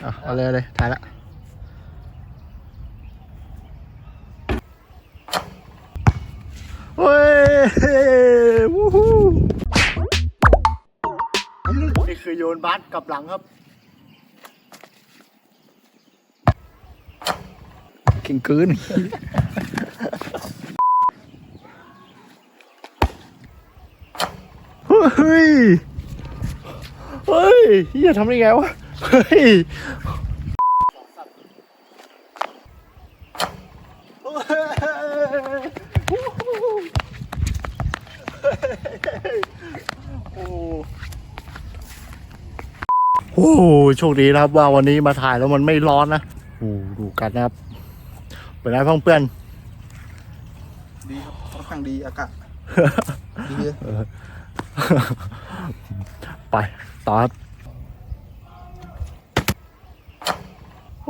เอาเอาเลยเอาเลยถ่ายละเฮ้ยวู้ฮู้นี่คือโยนบาสกลับหลังครับเก่งเกินเฮ้ย เฮ้ยเฮียทำได้ไงวะ เฮ้ยโอ้โหโชคดีนะครับว่าวันนี้มาถ่ายแล้วมันไม่ร้อนนะโอ้โหดูกันนะครับ เป็นไงพ้องเพื่อนดีครับค่อนข้างดีอากาศดีเลย ไปต่อครับ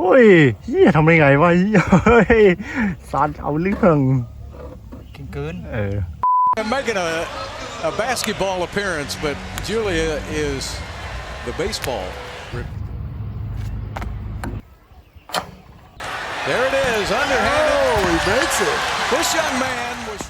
เฮ้ยเฮียทำได้ไงวะเหี้ยเฮ้ยสารเอาเรื่อง เก่งเกิน เออ I'm making a, a basketball appearance, but Julia is the baseball. There it is, underhanded. Oh, he makes it. This young man was.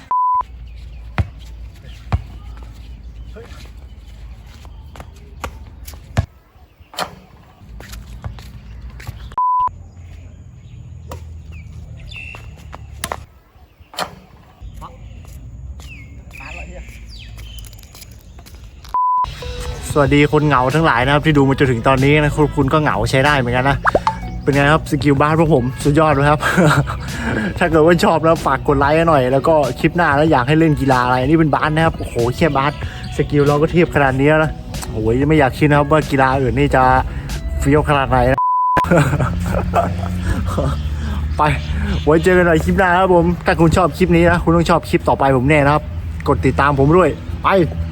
สวัสดีคนเหงาทั้งหลายนะครับที่ดูมาจนถึงตอนนี้นะคุณก็เหงาใช้ได้เหมือนกันนะเป็นไงครับสกิลบ้านพวกผมสุดยอดเลยครับ ถ้าเกิดว่าชอบแล้วฝากกดไลค์หน่อย แล้วก็คลิปหน้าแล้วอยากให้เล่นกีฬาอะไรนี่เป็นบาสนะครับโอ้โหแค่บาสสกิลเราก็เทียบขนาดนี้แล้วนะโอ้ยไม่อยากคิดนะครับว่ากีฬาอื่นนี่จะเฟี้ยวขนาดไหนนะไปไว้เจอกันใหม่คลิปหน้าครับผมถ้าคุณชอบคลิปนี้นะคุณต้องชอบคลิปต่อไปผมแน่นะครับ กดติดตามผมด้วยไป